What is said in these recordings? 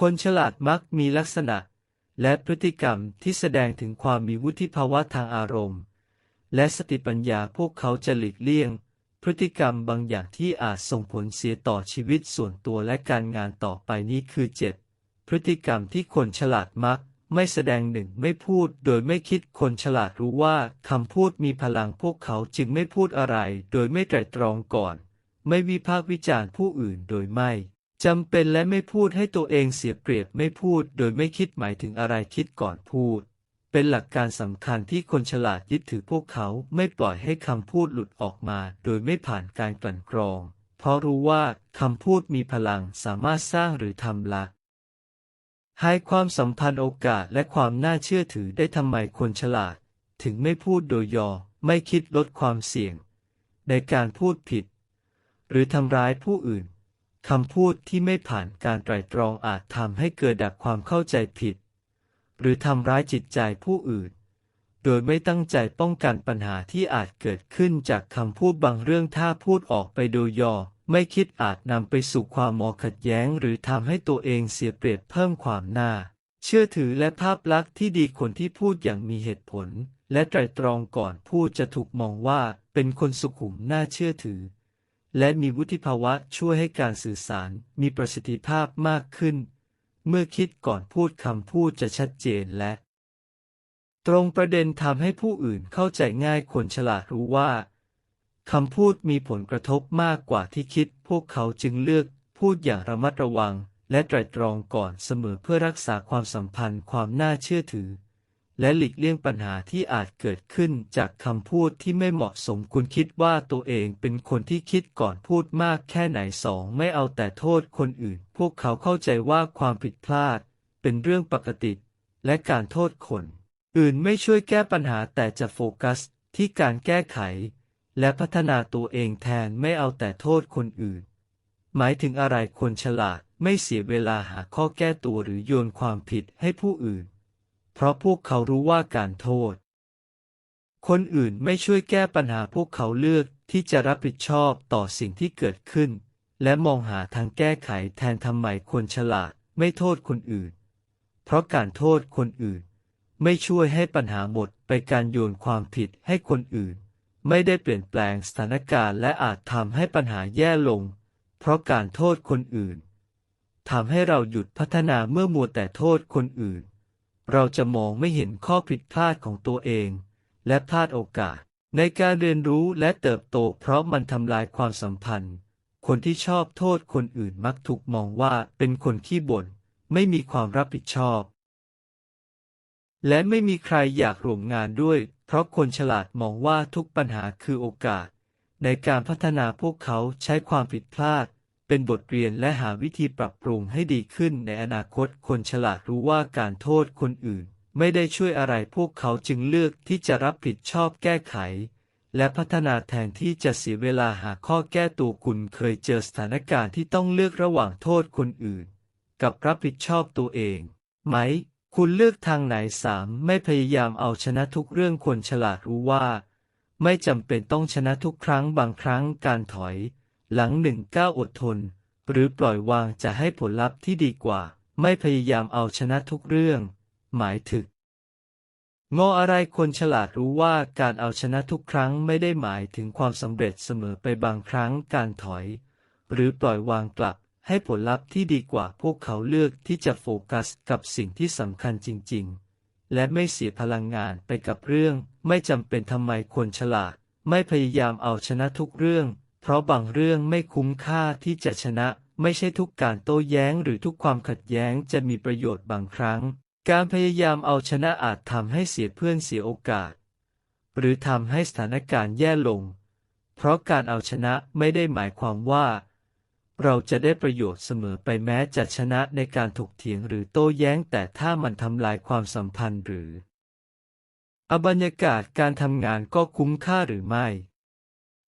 คนฉลาดมักมีลักษณะ และพฤติกรรมที่แสดงถึงความมีวุฒิภาวะทางอารมณ์ และสติปัญญาพวกเขาจะหลีกเลี่ยง พฤติกรรมบางอย่างที่อาจส่งผลเสียต่อชีวิตส่วนตัวและการงานต่อไปนี้คือเจ็ดพฤติกรรมที่คนฉลาดมักไม่แสดงหนึ่งไม่พูดโดยไม่คิดคนฉลาดรู้ว่าคำพูดมีพลังพวกเขาจึงไม่พูดอะไร โดยไม่ไตร่ตรองก่อน ไม่วิพากษ์วิจารณ์ผู้อื่นโดยไม่ จำเป็นและไม่พูดให้ตัวเองเสียเปรียบไม่พูดโดยไม่คิดหมายถึงอะไรคิดก่อนพูด เป็นหลักการสำคัญที่คนฉลาดยึดถือพวกเขาไม่ปล่อยให้คำพูดหลุดออกมา โดยไม่ผ่านการกลั่นกรอง เพราะรู้ว่าคำพูดมีพลังสามารถสร้างหรือทำละให้ความสัมพันธ์โอกาสและความน่าเชื่อถือได้ทำไมคนฉลาด ถึงไม่พูดโดยยอ ไม่คิดลดความเสี่ยง ในการพูดผิด หรือทำร้ายผู้อื่น คำพูดที่ไม่ผ่านการไตร่ตรองอาจทำให้เกิดดักความเข้าใจผิด หรือทำร้ายจิตใจผู้อื่น โดยไม่ตั้งใจป้องกันปัญหาที่อาจเกิดขึ้นจากคำพูดบางเรื่องถ้าพูดออกไปโดยย่อไม่คิดอาจนำไปสู่ความมอขัดแย้ง หรือทำให้ตัวเองเสียเปรียบเพิ่มความน่า เชื่อถือและภาพลักษณ์ที่ดีคนที่พูดอย่างมีเหตุผล และไตรตรองก่อนพูดจะถูกมองว่าเป็นคนสุขุมน่าเชื่อถือ และมีวุฒิภาวะช่วยให้การสื่อสารมีประสิทธิภาพมากขึ้น เมื่อคิดก่อนพูดคำพูดจะชัดเจนและ ตรงประเด็นทำให้ผู้อื่นเข้าใจง่ายคนฉลาดรู้ว่าคำพูดมีผลกระทบมากกว่าที่คิด พวกเขาจึงเลือกพูดอย่างระมัดระวัง และไตรตรองก่อนเสมอเพื่อรักษาความสัมพันธ์ความน่าเชื่อถือ และหลีกเลี่ยงปัญหาที่อาจเกิดขึ้นจากคำพูดที่ไม่เหมาะสมคุณคิดว่าตัวเองเป็นคนที่คิดก่อนพูดมากแค่ไหนสองไม่เอาแต่โทษคนอื่น พวกเขาเข้าใจว่าความผิดพลาด เป็นเรื่องปกติ และการโทษคน อื่นไม่ช่วยแก้ปัญหาแต่จะโฟกัสที่การแก้ไข และพัฒนาตัวเองแทนไม่เอาแต่โทษคนอื่น หมายถึงอะไรคนฉลาดไม่เสียเวลาหาข้อแก้ตัวหรือโยนความผิดให้ผู้อื่น เพราะพวกเขารู้ว่าการโทษ คนอื่นไม่ช่วยแก้ปัญหาพวกเขาเลือกที่จะรับผิดชอบต่อสิ่งที่เกิดขึ้น และมองหาทางแก้ไขแทนทำไมคนฉลาดไม่โทษคนอื่น เพราะการโทษคนอื่น ไม่ช่วยให้ปัญหาหมดไปการโยนความผิดให้คนอื่น ไม่ได้เปลี่ยนแปลงสถานการณ์และอาจทำให้ปัญหาแย่ลง เพราะการโทษคนอื่นทำให้เราหยุดพัฒนาเมื่อมัวแต่โทษคนอื่น เราจะมองไม่เห็นข้อผิดพลาดของตัวเอง และพลาดโอกาส ในการเรียนรู้และเติบโต เพราะมันทำลายความสัมพันธ์ คนที่ชอบโทษคนอื่นมักถูกมองว่าเป็นคนขี้บ่นไม่มีความรับผิดชอบ และไม่มีใครอยากร่วมงานด้วย เพราะคนฉลาดมองว่าทุกปัญหาคือโอกาส ในการพัฒนาพวกเขาใช้ความผิดพลาด เป็นบทเรียนและหาวิธีปรับปรุงให้ดีขึ้นในอนาคตคนฉลาดรู้ว่าการโทษคนอื่น ไม่ได้ช่วยอะไรพวกเขาจึงเลือกที่จะรับผิดชอบแก้ไข และพัฒนาแทนที่จะเสียเวลาหาข้อแก้ตัวคุณเคยเจอสถานการณ์ที่ต้องเลือกระหว่างโทษคนอื่น กับรับผิดชอบตัวเอง ไหม คุณเลือกทางไหนสามไม่พยายามเอาชนะทุกเรื่องคนฉลาดรู้ว่า ไม่จำเป็นต้องชนะทุกครั้งบางครั้งการถอย หลังหนึ่งก้าวอดทน หรือปล่อยวางจะให้ผลลัพธ์ที่ดีกว่า ไม่พยายามเอาชนะทุกเรื่อง หมายถึงงออะไรคนฉลาดรู้ว่าการเอาชนะทุกครั้งไม่ได้หมายถึงความสำเร็จเสมอไปบางครั้งการถอย หรือปล่อยวางกลับให้ผลลัพธ์ที่ดีกว่าพวกเขาเลือกที่จะโฟกัสกับสิ่งที่สำคัญจริง ๆ และไม่เสียพลังงานไปกับเรื่อง ไม่จำเป็นทำไมคนฉลาด ไม่พยายามเอาชนะทุกเรื่อง เพราะบางเรื่องไม่คุ้มค่าที่จะชนะ ไม่ใช่ทุกการโต้แย้งหรือทุกความขัดแย้งจะมีประโยชน์บางครั้ง การพยายามเอาชนะอาจทำให้เสียเพื่อนเสียโอกาส หรือทำให้สถานการณ์แย่ลง เพราะการเอาชนะไม่ได้หมายความว่า เราจะได้ประโยชน์เสมอไปแม้จะชนะในการถกเถียงหรือโต้แย้ง แต่ถ้ามันทำลายความสัมพันธ์หรืออบรรยากาศการทำงานก็คุ้มค่าหรือไม่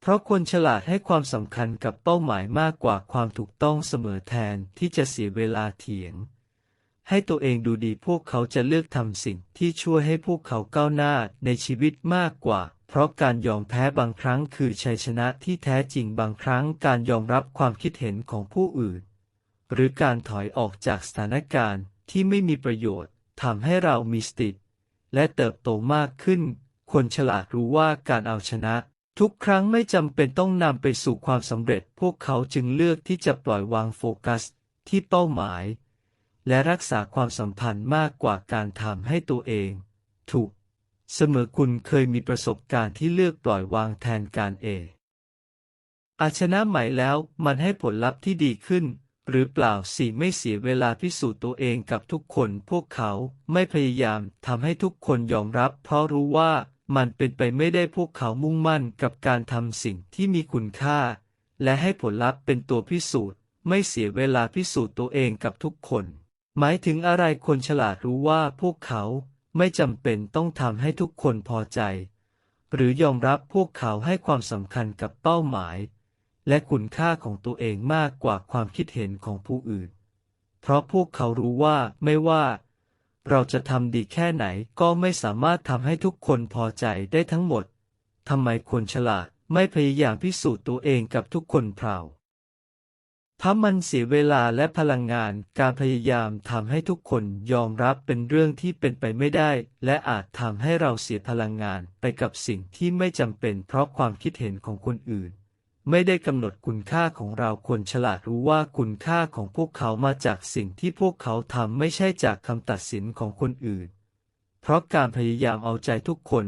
เพราะคนฉลาดให้ความสำคัญกับเป้าหมายมากกว่าความถูกต้องเสมอแทนที่จะเสียเวลาเถียง ให้ตัวเองดูดีพวกเขาจะเลือกทำสิ่งที่ช่วยให้พวกเขาก้าวหน้าในชีวิตมากกว่า เพราะการยอมแพ้บางครั้งคือชัยชนะที่แท้จริงบางครั้งการยอมรับความคิดเห็นของผู้อื่น หรือการถอยออกจากสถานการณ์ที่ไม่มีประโยชน์ทำให้เรามีสติและเติบโตมากขึ้น คนฉลาดรู้ว่าการเอาชนะ ทุกครั้งไม่จำเป็นต้องนำไปสู่ความสำเร็จ พวกเขาจึงเลือกที่จะปล่อยวางโฟกัสที่เป้าหมาย และรักษาความสัมพันธ์มากกว่าการทำให้ตัวเอง ถูก เสมอคุณเคยมีประสบการณ์ที่เลือกปล่อยวางแทนการเออาชนะใหม่แล้วมันให้ผลลัพธ์ที่ดีขึ้น หรือเปล่าสิไม่เสียเวลาพิสูจน์ตัวเองกับทุกคน พวกเขาไม่พยายามทำให้ทุกคนยอมรับ เพราะรู้ว่า มันเป็นไปไม่ได้พวกเขามุ่งมั่นกับการทำสิ่งที่มีคุณค่า และให้ผลลัพธ์เป็นตัวพิสูจน์ ไม่เสียเวลาพิสูจน์ตัวเองกับทุกคน หมายถึงอะไรคนฉลาดรู้ว่าพวกเขาไม่จำเป็นต้องทำให้ทุกคนพอใจ หรือยอมรับพวกเขาให้ความสำคัญกับเป้าหมาย และคุณค่าของตัวเองมากกว่าความคิดเห็นของผู้อื่น เพราะพวกเขารู้ว่าไม่ว่า เราจะทำดีแค่ไหนก็ไม่สามารถทำให้ทุกคนพอใจได้ทั้งหมด ทำไมคนฉลาดไม่พยายามพิสูจน์ตัวเองกับทุกคนเปล่าเพรามันเสียเวลาและพลังงานการพยายามทำให้ทุกคนยอมรับเป็นเรื่องที่เป็นไปไม่ได้ และอาจทำให้เราเสียพลังงานไปกับสิ่งที่ไม่จำเป็นเพราะความคิดเห็นของคนอื่น ไม่ได้กำหนดคุณค่าของเราคนฉลาดรู้ว่าคุณค่าของพวกเขามาจากสิ่งที่พวกเขาทำไม่ใช่จากคำตัดสินของคนอื่น เพราะการพยายามเอาใจทุกคน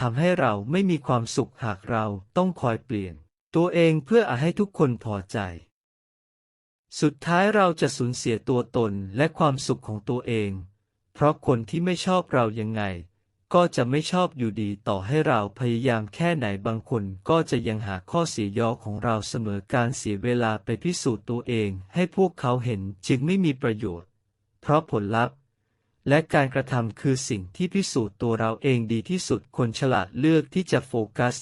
ทำให้เราไม่มีความสุขหากเราต้องคอยเปลี่ยน ตัวเองเพื่ออาให้ทุกคนพอใจ สุดท้ายเราจะสูญเสียตัวตนและความสุขของตัวเอง เพราะคนที่ไม่ชอบเรายังไง ก็จะไม่ชอบอยู่ดีต่อให้เราพยายามแค่ไหนบางคนก็จะยังหาข้อเสียยอของเราเสมอการเสียเวลาไปพิสูจน์ตัวเองให้พวกเขาเห็นจึงไม่มีประโยชน์ เพราะผลลัพธ์ และการกระทำคือสิ่งที่พิสูจน์ตัวเราเองดีที่สุดคนฉลาดเลือกที่จะโฟกัส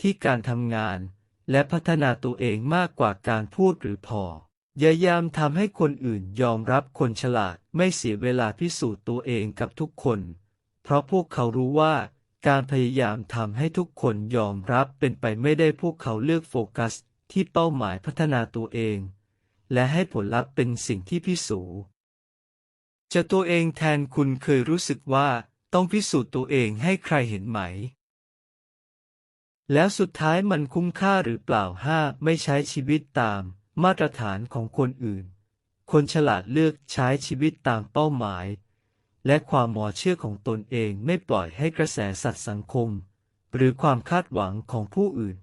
ที่การทำงาน และพัฒนาตัวเองมากกว่าการพูดหรือพอพยายามทำให้คนอื่นยอมรับคนฉลาดไม่เสียเวลาพิสูจน์ตัวเองกับทุกคน ราะพวกเขารู้ว่า การพยายามทำให้ทุกคนยอมรับเป็นไปไม่ได้พวกเขาเลือกโฟกัส ที่เป้าหมายพัฒนาตัวเอง และให้ผลลัพธ์เป็นสิ่งที่พิสูจน์จะตัวเองแทนคุณเคยรู้สึกว่าต้องพิสูจน์ตัวเองให้ใครเห็นไหม แล้วสุดท้ายมันคุ้มค่าหรือเปล่าห้าไม่ใช้ชีวิตตามมาตรฐานของคนอื่น คนฉลาดเลือกใช้ชีวิตตามเป้าหมาย และความหมอเชื่อของตนเองไม่ปล่อยให้กระแสสัตว์สังคม หรือความคาดหวังของผู้อื่น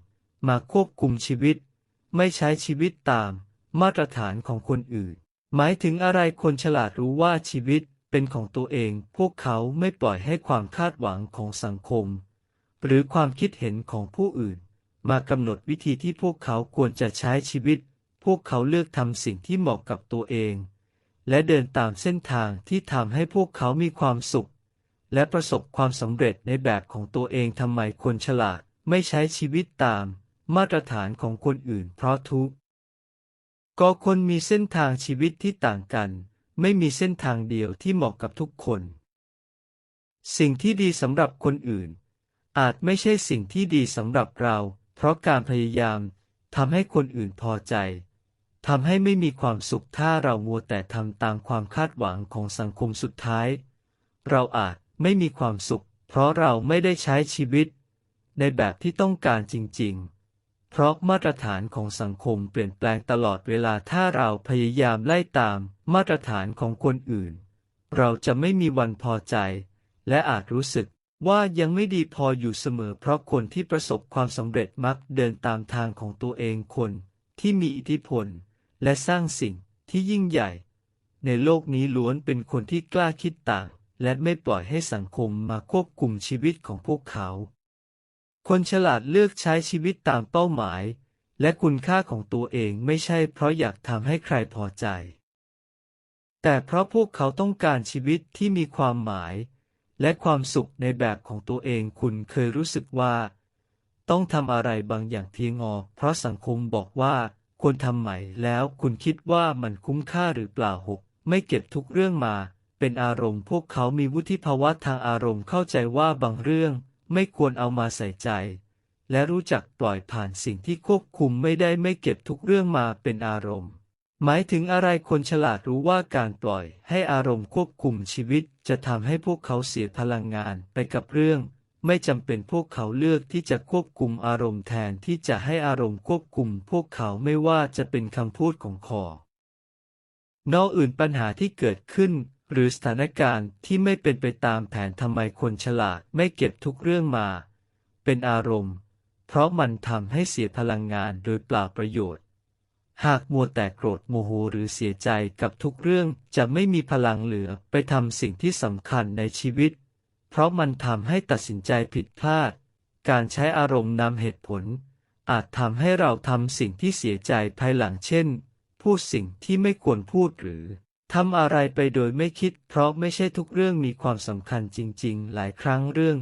มาควบคุมชีวิต ไม่ใช้ชีวิตตามมาตรฐานของคนอื่น หมายถึงอะไรคนฉลาดรู้ว่าชีวิตเป็นของตัวเอง พวกเขาไม่ปล่อยให้ความคาดหวังของสังคม หรือความคิดเห็นของผู้อื่น มากำหนดวิธีที่พวกเขาควรจะใช้ชีวิต พวกเขาเลือกทำสิ่งที่เหมาะกับตัวเอง และเดินตามเส้นทางที่ทำให้พวกเขามีความสุข และประสบความสำเร็จในแบบของตัวเองทำไมคนฉลาดไม่ใช้ชีวิตตาม มาตรฐานของคนอื่นเพราะทุกก็คนมีเส้นทางชีวิตที่ต่างกัน ไม่มีเส้นทางเดียวที่เหมาะกับทุกคน สิ่งที่ดีสำหรับคนอื่น อาจไม่ใช่สิ่งที่ดีสำหรับเรา เพราะการพยายามทำให้คนอื่นพอใจ ทำให้ไม่มีความสุขถ้าเรามัวแต่ทำตามความคาดหวังของสังคมสุดท้าย เราอาจไม่มีความสุข เพราะเราไม่ได้ใช้ชีวิต ในแบบที่ต้องการจริง ๆ เพราะมาตรฐานของสังคมเปลี่ยนแปลงตลอดเวลาถ้าเราพยายามไล่ตามมาตรฐานของคนอื่น เราจะไม่มีวันพอใจ และอาจรู้สึกว่ายังไม่ดีพออยู่เสมอ เพราะคนที่ประสบความสำเร็จมักเดินตามทางของตัวเองคนที่มีอิทธิพล และสร้างสิ่งที่ยิ่งใหญ่ ในโลกนี้ล้วนเป็นคนที่กล้าคิดต่าง และไม่ปล่อยให้สังคมมาควบคุมชีวิตของพวกเขา คนฉลาดเลือกใช้ชีวิตตามเป้าหมาย และคุณค่าของตัวเองไม่ใช่เพราะอยากทำให้ใครพอใจ แต่เพราะพวกเขาต้องการชีวิตที่มีความหมาย และความสุขในแบบของตัวเองคุณเคยรู้สึกว่า ต้องทำอะไรบางอย่างเพียงอเพราะสังคมบอกว่า ควรทำใหม่ แล้วคุณคิดว่ามันคุ้มค่าหรือเปล่าหกไม่เก็บทุกเรื่องมา เป็นอารมณ์พวกเขามีวุฒิภาวะทางอารมณ์เข้าใจว่าบางเรื่อง ไม่ควรเอามาใส่ใจ และรู้จักปล่อยผ่านสิ่งที่ควบคุมไม่ได้ไม่เก็บทุกเรื่องมาเป็นอารมณ์ หมายถึงอะไรคนฉลาดรู้ว่าการปล่อยให้อารมณ์ควบคุมชีวิต จะทำให้พวกเขาเสียพลังงานไปกับเรื่อง ไม่จำเป็นพวกเขาเลือกที่จะควบคุมอารมณ์แทนที่จะให้อารมณ์ควบคุมพวกเขาไม่ว่าจะเป็นคำพูดของคอนอกอื่นปัญหาที่เกิดขึ้น หรือสถานการณ์ที่ไม่เป็นไปตามแผนทำไมคนฉลาดไม่เก็บทุกเรื่องมา เป็นอารมณ์ เพราะมันทำให้เสียพลังงานโดยเปล่าประโยชน์ หากมัวแต่โกรธโมโหหรือเสียใจกับทุกเรื่องจะไม่มีพลังเหลือไปทำสิ่งที่สำคัญในชีวิต เพราะมันทำให้ตัดสินใจผิดพลาด การใช้อารมณ์นำเหตุผล อาจทำให้เราทำสิ่งที่เสียใจภายหลังเช่น พูดสิ่งที่ไม่ควรพูดหรือทำอะไรไปโดยไม่คิด เพราะไม่ใช่ทุกเรื่องมีความสำคัญจริง ๆ หลายครั้งเรื่อง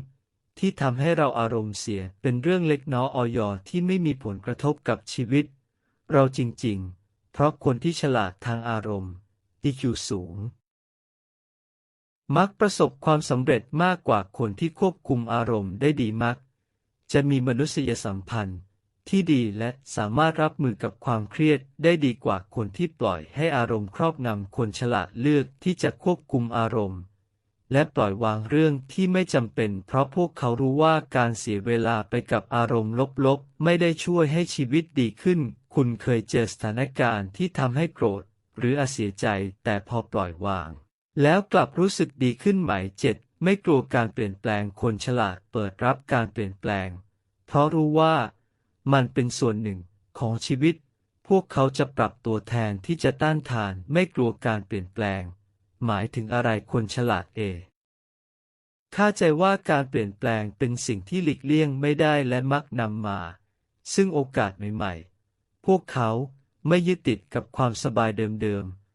ที่ทำให้เราอารมณ์เสียเป็นเรื่องเล็กน้อยออยที่ไม่มีผลกระทบกับชีวิต เราจริง ๆ เพราะคนที่ฉลาดทางอารมณ์ EQ สูง มักประสบความสำเร็จมากกว่าคนที่ควบคุมอารมณ์ได้ดีมัก จะมีมนุษยสัมพันธ์ ที่ดีและสามารถรับมือกับความเครียดได้ดีกว่าคนที่ปล่อยให้อารมณ์ครอบงำคนฉลาดเลือกที่จะควบคุมอารมณ์ และปล่อยวางเรื่องที่ไม่จำเป็น เพราะพวกเขารู้ว่าการเสียเวลาไปกับอารมณ์ลบๆ ไม่ได้ช่วยให้ชีวิตดีขึ้น คุณเคยเจอสถานการณ์ที่ทำให้โกรธ หรืออาเสียใจแต่พอปล่อยวาง แล้วกลับรู้สึกดีขึ้นไหมเจ็ดไม่กลัวการเปลี่ยนแปลงคนฉลาดเปิดรับการเปลี่ยนแปลง เพราะรู้ว่ามันเป็นส่วนหนึ่งของชีวิต พวกเขาจะปรับตัวแทนที่จะต้านทานไม่กลัวการเปลี่ยนแปลง หมายถึงอะไรคนฉลาดเอเข้าใจว่าการเปลี่ยนแปลงเป็นสิ่งที่หลีกเลี่ยงไม่ได้และมักนำมา ซึ่งโอกาสใหม่ ๆ พวกเขาไม่ยึดติดกับความสบายเดิมๆ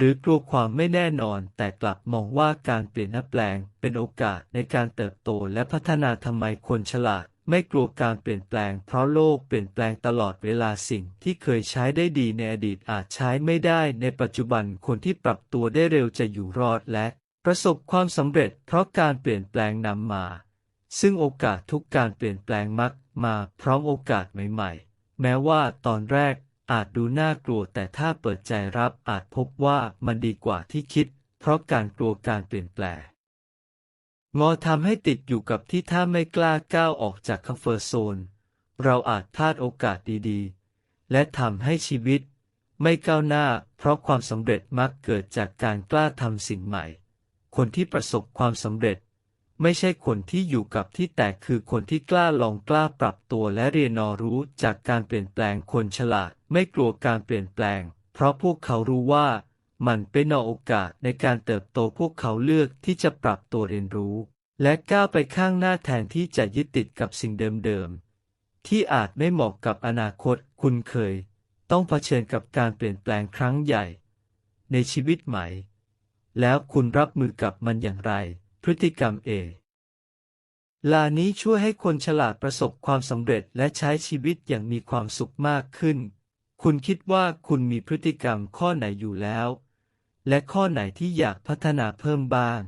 หรือกลัวความไม่แน่นอนแต่กลับมองว่าการเปลี่ยนแปลงเป็นโอกาสในการเติบโตและพัฒนาทำไมคนฉลาด ไม่กลัวการเปลี่ยนแปลง เพราะโลกเปลี่ยนแปลงตลอดเวลาสิ่งที่เคยใช้ได้ดีในอดีตอาจใช้ไม่ได้ในปัจจุบันคนที่ปรับตัวได้เร็วจะอยู่รอดและ ประสบความสำเร็จ เพราะการเปลี่ยนแปลงนำมา ซึ่งโอกาสทุกการเปลี่ยนแปลงมักมาพร้อมโอกาสใหม่ ๆ แม้ว่าตอนแรก อาจดูน่ากลัวแต่ถ้าเปิดใจรับอาจพบว่ามันดีกว่าที่คิด เพราะการกลัวการเปลี่ยนแปลงงอทำให้ติดอยู่กับที่ถ้าไม่กล้าก้าวออกจากคัมเฟอร์โซน เราอาจพลาดโอกาสดีๆ และทำให้ชีวิต ไม่ก้าวหน้า เพราะความสำเร็จมักเกิดจากการกล้าทำสิ่งใหม่ คนที่ประสบความสำเร็จ ไม่ใช่คนที่อยู่กับที่แต่คือคนที่กล้าลองกล้าปรับตัวและเรียนรู้จากการเปลี่ยนแปลงคนฉลาด ไม่กลัวการเปลี่ยนแปลง เพราะพวกเขารู้ว่า มันเป็นโอกาสในการเติบโตพวกเขาเลือกที่จะปรับตัวเรียนรู้ และก้าวไปข้างหน้าแทนที่จะยึดติดกับสิ่งเดิมๆที่อาจไม่เหมาะกับอนาคตคุณเคย ต้องเผชิญกับการเปลี่ยนแปลงครั้งใหญ่ ในชีวิตใหม่ แล้วคุณรับมือกับมันอย่างไร พฤติกรรมเอลานี้ช่วยให้คนฉลาดประสบความสำเร็จและใช้ชีวิตอย่างมีความสุขมากขึ้น คุณคิดว่าคุณมีพฤติกรรมข้อไหนอยู่แล้ว และข้อไหนที่อยากพัฒนาเพิ่มบ้าง